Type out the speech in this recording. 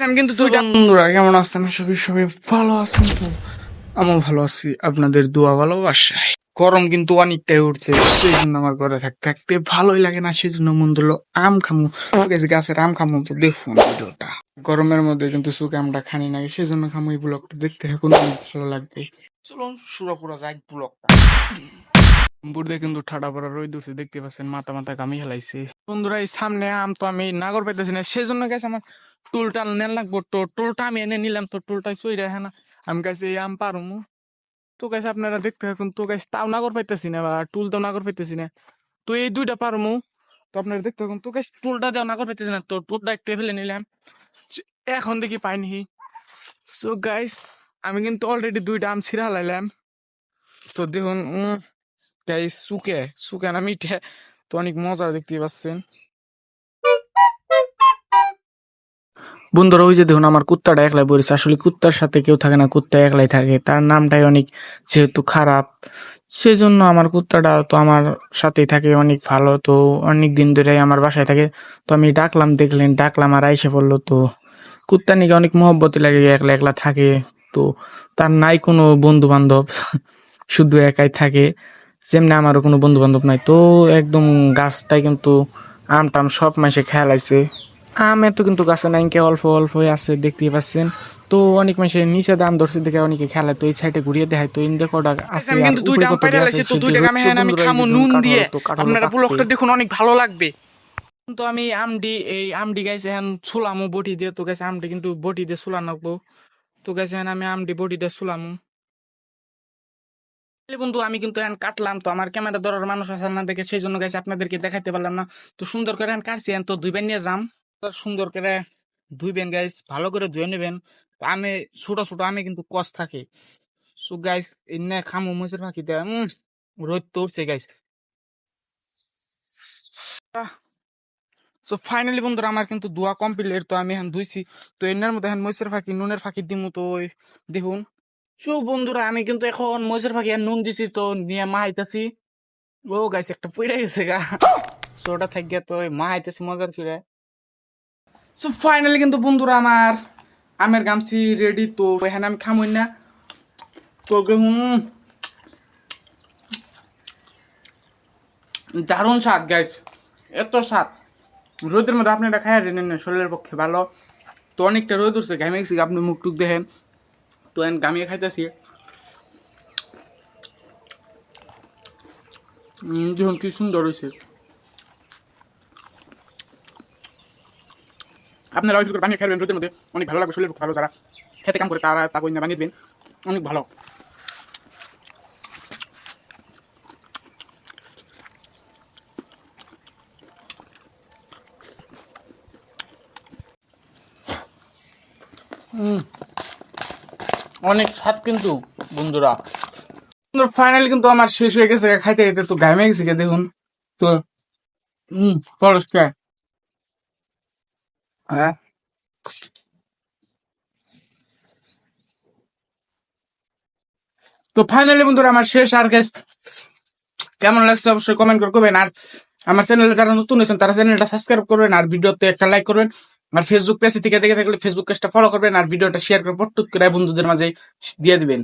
আমি কিন্তু দুইটা বন্ধুরা কেমন আছেন? সবাই সবাই ভালো আছেন। তো আমি ভালো আছি। আপনাদের দোয়া ভালোবাসায়। গরম কিন্তু অনেকটাই উঠছে সেই জন্য আমার ঘরে থাকতে থাকতে ভালোই লাগে না সেই জন্য মন দিল আম খামু। গেছে গাছের আম খামু তো দেখুন ভিডিওটা। গরমের মধ্যে কিন্তু সুখে আমটা খানি না সেই জন্য খামু এই ব্লগটা দেখতে এখন ভালো লাগবে। চলুন সুরা পুরা যাই ব্লগটা। বুড়তে কিন্তু ঠাডা পড়া রই দূরছে দেখতে পাচ্ছেন, মাথা মাথা কামি হেলাইছে বন্ধুরা, এই সামনে আম তো আমি নাগর পাইতেছি না সেই জন্য গেছে আমার টুলটা নেন লাগবো। তো টুলটা আমি এনে নিলাম, তো টুলটাই চই রে হ্যাঁ আমি কাছে এই আম পারুমু। তো গাছ আপনারা দেখতে থাকুন, তো গাছ তাও নাগর পাইতেছি না, বা টুল তো নাগর পাইতেছি না। তো এই দুইটা পারুমু। তো আপনারা দেখতে থাকুন, তো গাছ টুলটা দেওয়া নাগর পাইতেছি না, তো টুলটা একটু ফেলে নিলাম। এখন দেখি পাইনি সো গাইস, আমি কিন্তু অলরেডি দুইটা আম ছিঁড়া হালাইলাম তো দেখুন গাইস সুকে সুকে না মিঠে, তো অনেক মজা দেখতে পাচ্ছেন। বন্ধুরা, ওই যে দেখুন, আমার কুত্তাটা একলাই পড়েছে। আসলে কুত্তার সাথে কেউ থাকে না, কুত্তা একলাই থাকে। তার নামটাই অনেক যেহেতু খারাপ সেই জন্য আমার কুত্তাটা তো আমার সাথেই থাকে, অনেক ভালো। তো অনেক দিন ধরে আমার বাসায় থাকে। তো আমি ডাকলাম, দেখলেন, ডাকলাম আর আইসে পড়ল। তো কুত্তা নাকি অনেক মহব্বতি লাগে একলা একলা থাকে। তো তার নাই কোনো বন্ধু বান্ধব শুধু একাই থাকে। যেমনি আমারও কোনো বন্ধু বান্ধব নাই তো একদম গাছটাই কিন্তু আম টাম সব মাসে খেয়ালাইছে আম এত কিন্তু গাছে নাই কে অল্প অল্প আছে দেখতেই পাচ্ছেন। তো অনেক মাসে নিচে দাম ধরছে দেখে অনেকে খেলায় তো এই সাইডে ঘুরিয়ে দেখায় তো ইন্দে কটা আছে কিন্তু দুইটা আম পাইরা লাইছি তো দুইটা আমি হ্যাঁ আমি খামো নুন দিয়ে। আপনারা ব্লগটা দেখুন অনেক ভালো লাগবে। তো আমি আমডি এই আমডি গাইছে হ্যান ছুলামু বটি দিয়ে তো গাইছে আমডি কিন্তু বটি দিয়ে ছুলা নাকবো তো গাইছে হ্যান আমি আমডি বটি দিয়ে ছুলামু। বন্ধু, আমি কিন্তু এখন কাটলাম তো, আমার ক্যামেরা ধরার মানুষ আছে না দেখে সেই জন্য গাইছে আপনাদেরকে দেখাইতে পারলাম না। তো সুন্দর করে এখন কাটছি তো দুই বেন নিয়ে যাম। সুন্দর করে ধুইবেন গাইস, ভালো করে ধুয়ে নেবেন। আমি, ছোট ছোট আমি কিন্তু কস থাকে। সো গাইস, এনে খামু মুসের ফাঁকি দেয় রোদ তো গাইস। সো ফাইনালি বন্ধুরা, আমার কিন্তু দোয়া কমপ্লিট তো আমি এখন ধুইছি। তো এনার মধ্যে এখন মহিষের ফাঁকি, নুনের ফাঁকি দিমু তো দেখুন। সো বন্ধুরা, আমি কিন্তু এখন মহিষের আর নুন দিছি তো, নিয়ে মা আইতাছি। ও গাইছে একটা পড়ে গেছে গা। সো ওটা থাকিয়া তো মা আইতাছি মজার ফিরে সো ফাইনালি কিন্তু বন্ধুরা আমার আমের গামছি রেডি তো, এখানে আমি খামই না। তো হুম। দারুণ স্বাদ গাইস, এত স্বাদ। রোদের মধ্যে আপনি এটা খাই নেন শরীরের পক্ষে ভালো। তো অনেকটা রোদ উঠছে, ঘামে গেছি, আপনি মুখ টুক দেখেন। তো এখন গামিয়ে খাইতেছি। দেখুন কি সুন্দর হয়েছে আপনারা ওই বানিয়ে খাবেন রোদের মধ্যে। অনেক ভালো লাগবে পক্ষে ভালো যারা। খেতে কাম করে, তারা তা করে বানিয়ে দেবেন। অনেক ভালো। অনেক স্বাদ কিন্তু বন্ধুরা। ফাইনালি কিন্তু আমার শেষ হয়ে গেছে। খাইতে খাইতে তো ঘামে গেছে গে দেখুন। তো হম পরস্কার হ্যাঁ। তো ফাইনালি বন্ধুরা আমার শেষ আর guys, কেমন লাগছে অবশ্যই কমেন্ট করে করবেন আর আমার চ্যানেলে যারা নতুন হয়েছেন তারা চ্যানেলটা সাবস্ক্রাইব করবেন আর ভিডিওতে একটা লাইক করবেন। আর ফেসবুক পেজ থেকে দেখে থাকলে ফেসবুক পেজটা ফলো করবেন আর ভিডিওটা শেয়ার করে পট্টুত করে বন্ধুদের মাঝে দিয়ে দিবেন।